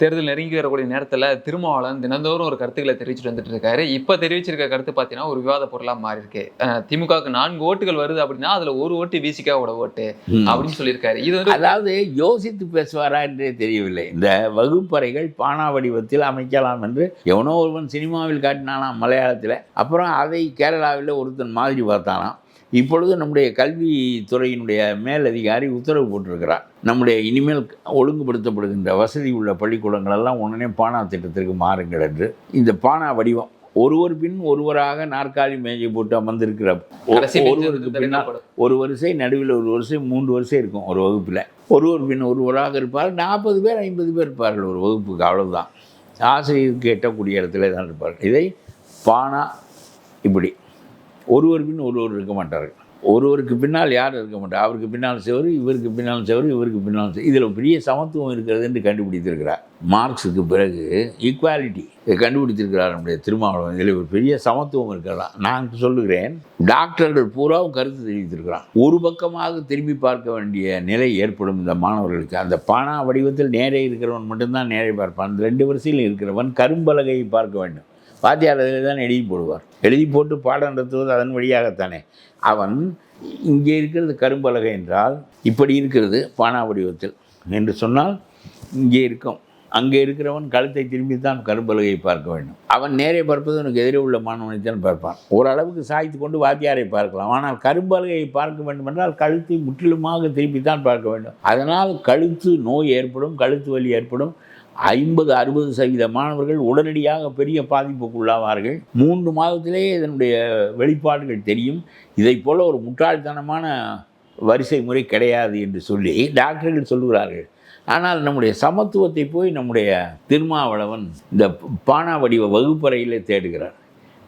தேர்தல் நெருங்கி வரக்கூடிய நேரத்துல திருமாவளவன் தினந்தோறும் ஒரு கருத்துக்களை தெரிவிச்சுட்டு வந்துட்டு இருக்காரு. இப்ப தெரிவிச்சிருக்க கருத்து பாத்தீங்கன்னா ஒரு விவாத பொருளா மாறி இருக்கு திமுகவுக்கு நான்கு ஓட்டுகள் வருது அப்படின்னா அதுல ஒரு ஓட்டு விசிகாவோட ஓட்டு அப்படின்னு சொல்லியிருக்காரு. இது வந்து அதாவது யோசித்து பேசுவாரா என்றே தெரியவில்லை. இந்த வகுப்பறைகள் பானா வடிவத்தில் அமைக்கலாம் என்று எவனோ ஒருவன் சினிமாவில் காட்டினானாம் மலையாளத்தில். அப்புறம் அதை கேரளாவில் ஒருத்தன் மாதிரி பார்த்தானாம். இப்பொழுது நம்முடைய கல்வித்துறையினுடைய மேலதிகாரி உத்தரவு போட்டிருக்கிறார். நம்முடைய இனிமேல் ஒழுங்குபடுத்தப்படுகின்ற வசதி உள்ள பள்ளிக்கூடங்கள் எல்லாம் உடனே பானா திட்டத்திற்கு மாறுங்கள் என்று. இந்த பானா வடிவம் ஒருவர் பின் ஒருவராக நாற்காலி மேஜை போட்டு அமர்ந்திருக்கிற ஒருவருக்கு பின்னால். ஒரு வரிசை நடுவில் ஒரு வரிசை மூன்று வரிசை இருக்கும் ஒரு வகுப்பில். ஒருவர் பின் ஒருவராக இருப்பார் நாற்பது பேர் ஐம்பது பேர் இருப்பார்கள் ஒரு வகுப்புக்கு. அவ்வளவுதான். ஆசிரியருக்கு எட்டக்கூடிய இடத்துல தான் இருப்பார்கள். இதை பானா இப்படி ஒருவர் பின் ஒருவர் இருக்க மாட்டார்கள். ஒருவருக்கு பின்னால் யார் இருக்க மாட்டார்? அவருக்கு பின்னால் செவரு இவருக்கு பின்னால் செவரு இவருக்கு பின்னால் செவரு இதில் பெரிய சமத்துவம் இருக்கிறது என்று கண்டுபிடித்திருக்கிறார். மார்க்ஸுக்கு பிறகு ஈக்குவாலிட்டி இதை கண்டுபிடித்திருக்கிறார் நம்முடைய திருமாவளவன். இதில் ஒரு பெரிய சமத்துவம் இருக்கிறதா? நான் சொல்லுகிறேன் டாக்டர்கள் பூராவும் கருத்து தெரிவித்திருக்கிறான். ஒரு பக்கமாக திரும்பி பார்க்க வேண்டிய நிலை ஏற்படும் இந்த மாணவர்களுக்கு. அந்த பானா வடிவத்தில் நேரே இருக்கிறவன் மட்டும்தான் நேரே பார்ப்பான். அந்த ரெண்டு வரிசையில் இருக்கிறவன் கரும்பலகையை பார்க்க வேண்டும். வாத்தியார் அதில் தான் எழுதி போடுவார். எழுதி போட்டு பாடம் நடத்துவது அதன் வழியாகத்தானே. அவன் இங்கே இருக்கிறது கரும்பலகை என்றால் இப்படி இருக்கிறது பானா வடிவத்தில் என்று சொன்னால் இங்கே இருக்கும். அங்கே இருக்கிறவன் கழுத்தை திரும்பித்தான் கரும்பலகையை பார்க்க வேண்டும். அவன் நேரே பார்ப்பது உனக்கு எதிரே உள்ள மாணவனைத்தான் பார்ப்பான். ஓரளவுக்கு சாய்த்து கொண்டு வாத்தியாரை பார்க்கலாம். ஆனால் கரும்பலகையை பார்க்க வேண்டும் என்றால் கழுத்தை முற்றிலுமாக தான் பார்க்க வேண்டும். அதனால் கழுத்து நோய் ஏற்படும் கழுத்து வலி ஏற்படும். ஐம்பது அறுபது சதவீத மாணவர்கள் உடனடியாக பெரிய பாதிப்புக்குள்ளாவார்கள். மூன்று மாதத்திலேயே இதனுடைய வெளிப்பாடுகள் தெரியும். இதைப் போல ஒரு முட்டாள்தனமான வரிசை முறை கிடையாது என்று சொல்லி டாக்டர்கள் சொல்லுகிறார்கள். ஆனால் நம்முடைய சமத்துவத்தை போய் நம்முடைய திருமாவளவன் இந்த பானா வடிவ வகுப்பறையில் தேடுகிறார்.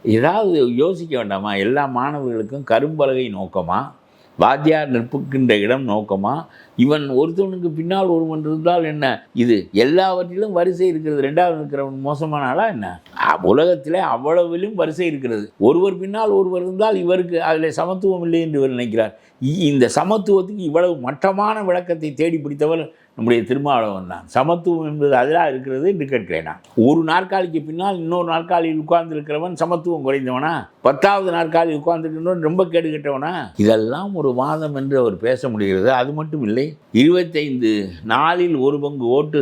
ஏதாவது யோசிக்க வேண்டாமா? எல்லா மாணவர்களுக்கும் கரும்பலகை நோக்கமாக வாத்தியார் நிற்புக்கின்ற இடம் நோக்கமா? இவன் ஒருத்தவனுக்கு பின்னால் ஒருவன் இருந்தால் என்ன? இது எல்லாவற்றிலும் வரிசை இருக்கிறது. ரெண்டாவது இருக்கிறவன் மோசமான ஆளா என்ன? உலகத்திலே அவ்வளவிலும் வரிசை இருக்கிறது. ஒருவர் பின்னால் ஒருவர் இருந்தால் இவருக்கு அதில் சமத்துவம் இல்லை என்று இவர் நினைக்கிறார். இ- இந்த சமத்துவத்துக்கு இவ்வளவு மட்டமான விளக்கத்தை தேடி பிடித்தவர் நம்முடைய திருமாவளவன் தான். சமத்துவம் என்பது அதெல்லாம் இருக்கிறது என்று கிரேனா ஒரு நாற்காலிக்கு பின்னால் இன்னொரு நாற்காலியில் உட்கார்ந்துருக்கிறவன் சமத்துவம் குறைந்தவனா? பத்தாவது நாற்காலியில் உட்கார்ந்துருக்கிறவன் ரொம்ப கேடு கெட்டவனா? இதெல்லாம் ஒரு வாதம் என்று அவர் பேச முடிகிறது. அது மட்டும் இல்லை இருபத்தைந்து நாளில் ஒரு பங்கு ஓட்டு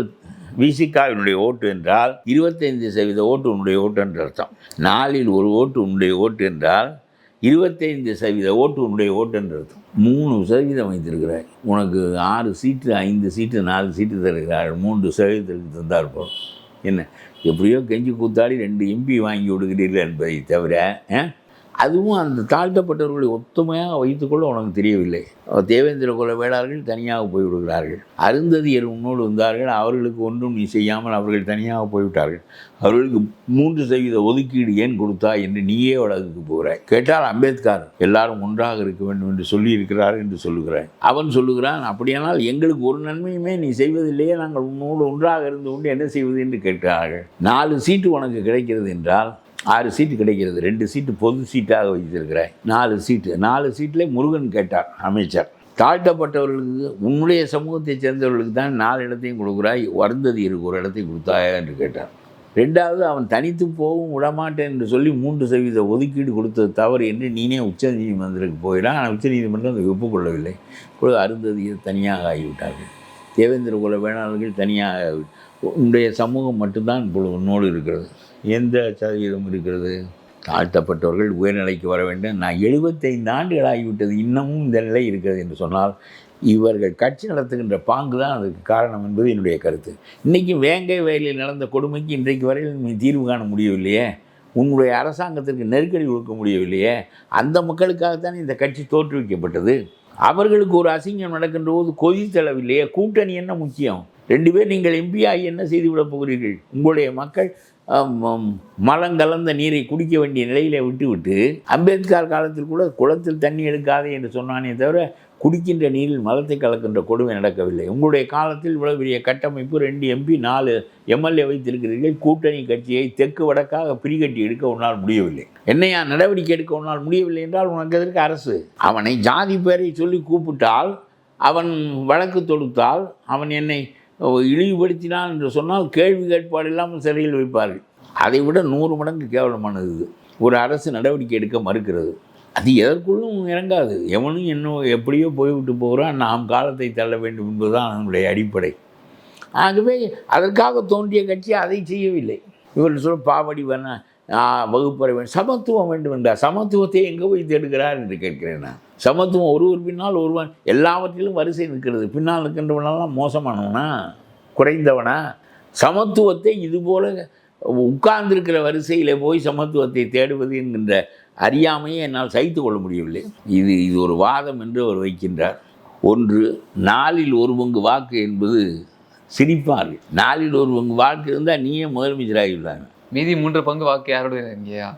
விசிகாவினுடைய ஓட்டு என்றால் இருபத்தைந்து சதவீத ஓட்டு உன்னுடைய ஓட்டு என்று அர்த்தம். நாளில் ஒரு ஓட்டு உன்னுடைய ஓட்டு என்றால் இருபத்தைந்து சதவீத ஓட்டு உன்னுடைய ஓட்டுன்னு அர்த்தம். மூணு சதவீதம் வைத்திருக்கிறாய். உனக்கு ஆறு சீட்டு ஐந்து சீட்டு நாலு சீட்டு தருகிறார் மூன்று சதவீதத்திற்கு தந்தார் போகிறோம் என்ன? எப்படியோ கெஞ்சி கூத்தாடி ரெண்டு எம்பி வாங்கி விடுகிறீர்கள் என்பதை தவிர ஆ? அதுவும் அந்த தாழ்த்தப்பட்டவர்களை ஒத்துமையாக வைத்துக்கொள்ள உனக்கு தெரியவில்லை. தேவேந்திர குல வேளாளர்கள் தனியாக போய்விடுகிறார்கள். அருந்ததியர் உன்னோடு வந்தார்கள். அவர்களுக்கு ஒன்றும் நீ செய்யாமல் அவர்கள் தனியாக போய்விட்டார்கள். அவர்களுக்கு மூன்று சதவீத ஒதுக்கீடு ஏன் கொடுத்தா என்று நீயே வழக்குக்கு போகிறாய் கேட்டால் அம்பேத்கர் எல்லாரும் ஒன்றாக இருக்க வேண்டும் என்று சொல்லி இருக்கிறார் என்று சொல்லுகிறாய் அவன் சொல்லுகிறான் அப்படியானால் எங்களுக்கு ஒரு நன்மையுமே நீ செய்வதில்லையே. நாங்கள் உன்னோடு ஒன்றாக இருந்து கொண்டு என்ன செய்வது? என்று கேட்டார்கள். நாலு சீட்டு உனக்கு கிடைக்கிறது என்றால் ஆறு சீட்டு கிடைக்கிறது. ரெண்டு சீட்டு பொது சீட்டாக வைத்திருக்கிறேன். நாலு சீட்டு. நாலு சீட்டில் முருகன் கேட்டார் அமைச்சர். தாழ்த்தப்பட்டவர்களுக்கு உன்னுடைய சமூகத்தைச் சேர்ந்தவர்களுக்கு தான் நாலு இடத்தையும் கொடுக்குறாய். வருந்ததியருக்கு ஒரு இடத்தையும் கொடுத்தாயா என்று கேட்டார். ரெண்டாவது அவன் தனித்து போகவும் விடமாட்டேன் என்று சொல்லி மூன்று சதவீத ஒதுக்கீடு கொடுத்தது தவறு என்று நீனே உச்சநீதிமன்றத்துக்கு போயிடான் ஆனால் உச்சநீதிமன்றம் அதை ஒப்புக்கொள்ளவில்லை இப்பொழுது அருந்ததியர் தனியாக ஆகிவிட்டார்கள். தேவேந்திர குல வேளாளர்கள் தனியாக உன்னுடைய சமூகம் மட்டும்தான் இப்பொழுது உன்னோடு இருக்கிறது. எந்த சதவீதம் இருக்கிறது? தாழ்த்தப்பட்டவர்கள் உயர்நிலைக்கு வர வேண்டும். நான் எழுபத்தைந்து ஆண்டுகள் ஆகிவிட்டது இன்னமும் இந்த நிலை இருக்கிறது என்று சொன்னால் இவர்கள் கட்சி நடத்துகின்ற பாங்கு தான் அதுக்கு காரணம் என்பது என்னுடைய கருத்து. இன்றைக்கி வேங்கை வயலில் நடந்த கொடுமைக்கு இன்றைக்கு வரையில் நீ தீர்வு காண முடியவில்லையே. உன்னுடைய அரசாங்கத்திற்கு நெருக்கடி கொடுக்க முடியவில்லையே. அந்த மக்களுக்காகத்தான் இந்த கட்சி தோற்றுவிக்கப்பட்டது. அவர்களுக்கு ஒரு அசிங்கம் நடக்கின்ற போது கொதித்தளவில்லையே கூட்டணி என்ன முக்கியம்? ரெண்டு பேர் நீங்கள் எம்பி ஆகி என்ன செய்து விடப் போகிறீர்கள்? உங்களுடைய மக்கள் மலம் கலந்த நீரை குடிக்க வேண்டிய நிலையில விட்டுவிட்டு அம்பேத்கர் காலத்தில் கூட குளத்தில் தண்ணி எடுக்காதே என்று சொன்னானே தவிர குடிக்கின்ற நீரில் மலத்தை கலக்கின்ற கொடுமை நடக்கவில்லை. உங்களுடைய காலத்தில் இவ்வளவு பெரிய கட்டமைப்பு ரெண்டு எம்பி நாலு எம்எல்ஏ வைத்திருக்கிறீர்கள். கூட்டணி கட்சியை தெற்கு வடக்காக பிரிகட்டி எடுக்க உன்னால் முடியவில்லை. என்னையா நடவடிக்கை எடுக்க உன்னால் முடியவில்லை என்றால் உனக்கு எதற்கு அரசு? அவனை ஜாதி பேரை சொல்லி கூப்பிட்டால் அவன் வழக்கு தொடுத்தால் அவன் என்னை இழிவுபடுத்தினான் என்று சொன்னால் கேள்வி கேட்பாடு இல்லாமல் சிறையில் வைப்பார்கள். அதை விட நூறு மடங்கு கேவலமானது. இது ஒரு அரசு நடவடிக்கை எடுக்க மறுக்கிறது. அது எதற்குள்ளும் இறங்காது. எவனும் இன்னும் எப்படியோ போய்விட்டு போகிறான். நாம் காலத்தை தள்ள வேண்டும் என்பதுதான் அதனுடைய அடிப்படை. ஆகவே அதற்காக தோன்றிய கட்சி அதை செய்யவில்லை. இவர் சொல்ல பாவடி வேணா வகுப்பறை வேண்டும். சமத்துவம் வேண்டும் என்றார். சமத்துவத்தை எங்கே போய் தேடுகிறார் என்று கேட்கிறேன் நான். சமத்துவம் ஒருவர் பின்னால் ஒருவன் எல்லாவற்றிலும் வரிசை நிற்கிறது. பின்னால் நிற்கின்றவனெல்லாம் மோசமானவனா? குறைந்தவனா? சமத்துவத்தை இதுபோல உட்கார்ந்திருக்கிற வரிசையில் போய் சமத்துவத்தை தேடுவது என்கின்ற அறியாமையை என்னால் சகித்து கொள்ள முடியவில்லை. இது இது ஒரு வாதம் என்று அவர் வைக்கின்றார். ஒன்று நாளில் ஒரு பங்கு வாக்கு என்பது சிரிப்பார்கள். நாளில் ஒரு பங்கு வாக்கு இருந்தால் நீயே முதலமைச்சராகிவிடுறாங்க மீதி மூன்று பங்கு வாக்கு யாரோட இருக்கீங்கயா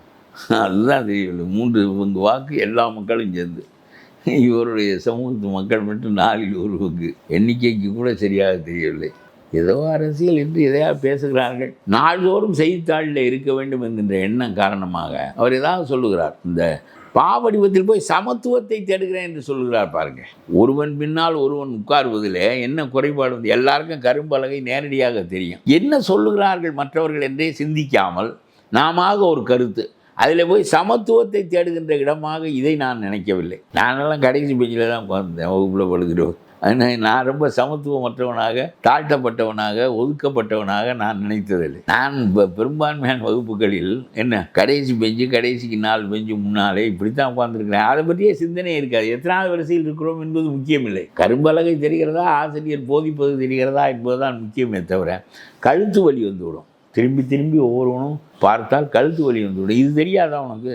அதுதான் தெரியவில்லை மூன்று பங்கு வாக்கு எல்லா மக்களும் சேர்ந்து. இவருடைய சமூகத்து மக்கள் மட்டும் நாளில் ஒரு பங்கு. எண்ணிக்கைக்கு கூட சரியாக தெரியவில்லை. ஏதோ அரசியல் என்று எதையா பேசுகிறார்கள். நாள்தோறும் செய்தித்தாளில் இருக்க வேண்டும் என்கின்ற எண்ணம் காரணமாக அவர் ஏதாவது சொல்லுகிறார். இந்த பாவடிவத்தில் போய் சமத்துவத்தை தேடுகிறேன் என்று சொல்லுகிறார் பாருங்க. ஒருவன் பின்னால் ஒருவன் உட்கார்வதில் என்ன குறைபாடு வந்து எல்லாருக்கும் கரும்பலகை நேரடியாக தெரியும். என்ன சொல்லுகிறார்கள் மற்றவர்கள் என்றே சிந்திக்காமல் நாம ஒரு கருத்து. அதில் போய் சமத்துவத்தை தேடுகின்ற இடமாக இதை நான் நினைக்கவில்லை. நானெல்லாம் கடைசி பெஞ்சில் தான் உட்கார்ந்தேன். வகுப்பில் படுகிறோம் நான் ரொம்ப சமத்துவமற்றவனாக தாழ்த்தப்பட்டவனாக ஒதுக்கப்பட்டவனாக நான் நினைத்ததில்லை. நான் பெரும்பான்மையான வகுப்புகளில் என்ன கடைசி பெஞ்சு கடைசிக்கு நாலு பெஞ்சு முன்னாலே இப்படித்தான் உட்காந்துருக்கிறேன் அதை பற்றிய சிந்தனை இருக்காது. எத்தனாவது வரிசையில் இருக்கிறோம் என்பது முக்கியமில்லை. கரும்பலகை தெரிகிறதா ஆசிரியர் போதிப்பது தெரிகிறதா என்பதுதான் முக்கியமே தவிர கழுத்து வலி வந்துவிடும். திரும்பி திரும்பி ஒவ்வொருவனும் பார்த்தால் கழுத்து வலி வந்துவிடும். இது தெரியாதா உனக்கு?